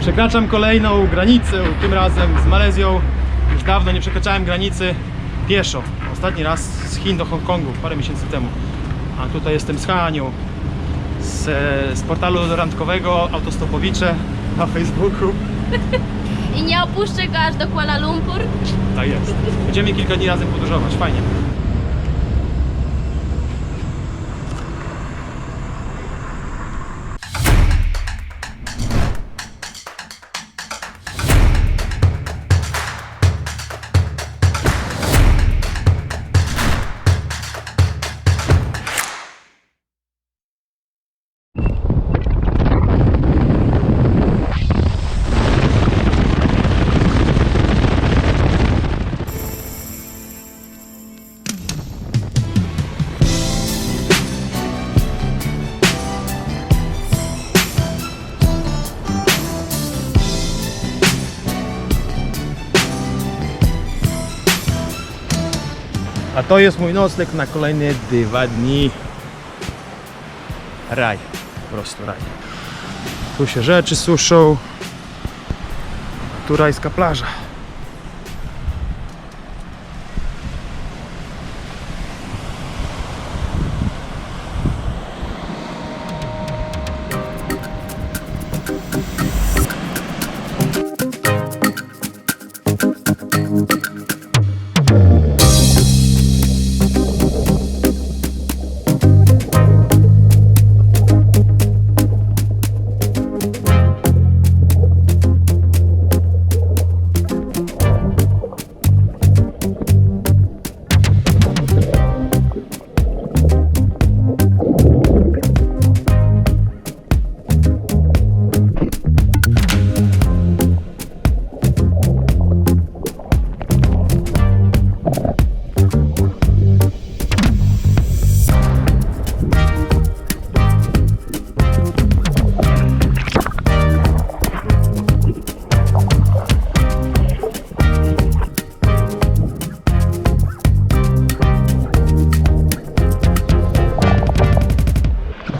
Przekraczam kolejną granicę, tym razem z Malezją. Już dawno nie przekraczałem granicy pieszo. Ostatni raz z Chin do Hongkongu, parę miesięcy temu. A tutaj jestem z Hanią, z, z portalu randkowego Autostopowicze na Facebooku. I nie opuszczę go aż do Kuala Lumpur. Tak jest. Będziemy kilka dni razem podróżować, fajnie. A to jest mój nocleg na kolejne dwa dni. Raj, po prostu raj. Tu się rzeczy suszą. Tu rajska plaża.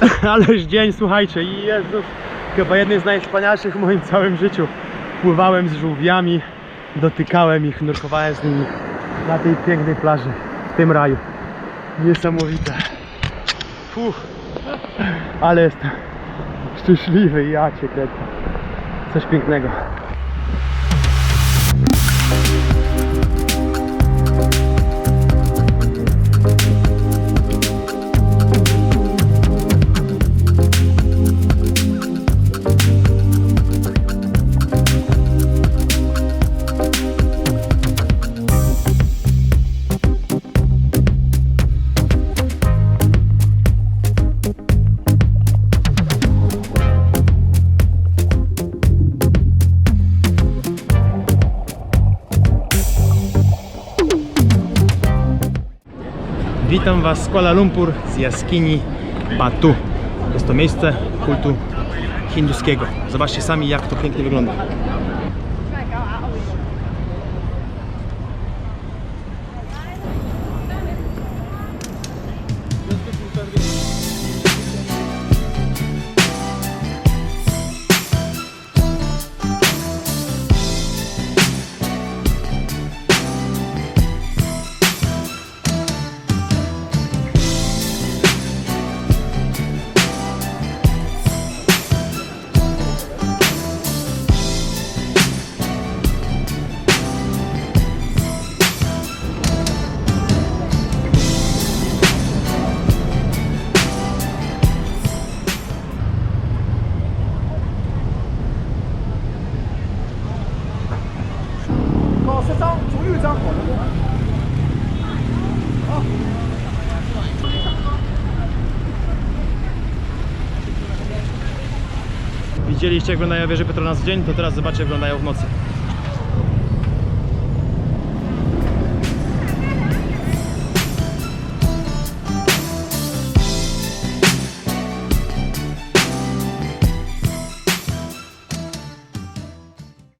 Ależ dzień, słuchajcie, i Jezus, chyba jednym z najwspanialszych w moim całym życiu. Pływałem z żółwiami, dotykałem ich, nurkowałem z nimi na tej pięknej plaży, w tym raju. Niesamowite. Fuh. Ale jestem szczęśliwy, ja cię. Coś pięknego. Witam Was z Kuala Lumpur, z jaskini Batu. Jest to miejsce kultu hinduskiego. Zobaczcie sami, jak to pięknie wygląda. Widzieliście jak wyglądają wieże Petronas w dzień, to teraz zobaczcie jak wyglądają w nocy.